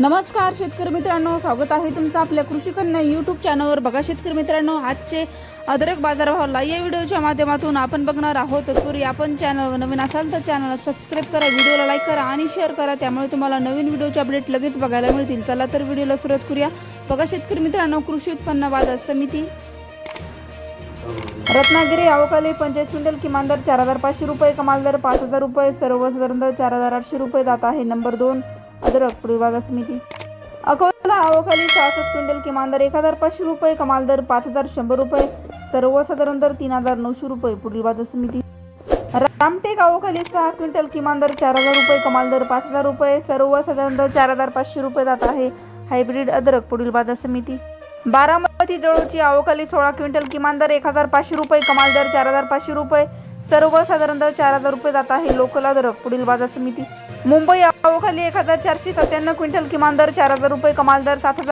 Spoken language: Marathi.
नमस्कार शेतकरी मित्रांनो. स्वागत आहे तुमचं आपल्या कृषी कन्या यूट्यूब चॅनलवर बघा शेतकरी मित्रांनो आजचे अदरक बाजारभावाला या व्हिडिओच्या माध्यमातून आपण बघणार आहोत. तत्पूर्वी आपण चॅनलवर नवीन असाल तर चॅनलला सबस्क्राईब करा व्हिडिओला लाईक करा आणि शेअर करा. त्यामुळे तुम्हाला नवीन व्हिडिओचे अपडेट लगेच बघायला मिळतील. चला तर व्हिडिओला सुरुवात करूया. बघा शेतकरी मित्रांनो कृषी उत्पन्न बाजार समिती. रत्नागिरी अवकाली पंचायत क्विंटल किमान दर चार हजार पाचशे रुपये कमाल दर पाच हजार रुपये सर्वसाधारण दर चार हजार आठशे रुपये जात आहे. नंबर दोन अदरक पुढील समिती. अकोला अवकाली सहासष्ट क्विंटल किमान दर एक हजार पाचशे रुपये कमाल दर पाच हजार शंभर रुपये सर्वसाधारण दर तीन हजार नऊशे रुपये पुढील बाजार समिती. रामटेक अवकाली सहा क्विंटल किमान दर चार हजार रुपये कमाल दर पाच हजार रुपये सर्वसाधारण दर चार हजार पाचशे रुपये जात आहे. हायब्रिड अदरक पुढील बाजार समिती. बारामती जवळची अवकाली सोळा क्विंटल किमान दर एक हजार पाचशे रुपये कमाल दर चार हजार पाचशे रुपये सर्वसाधारण दर चार हजार रुपये जात आहे. लोकल अदरक पुढील बाजार समिती. मुंबई अवकाली एक हजार चारशे सत्त्याण्णव क्विंटल किमान दर चार हजार रुपये कमाल दर सात हजार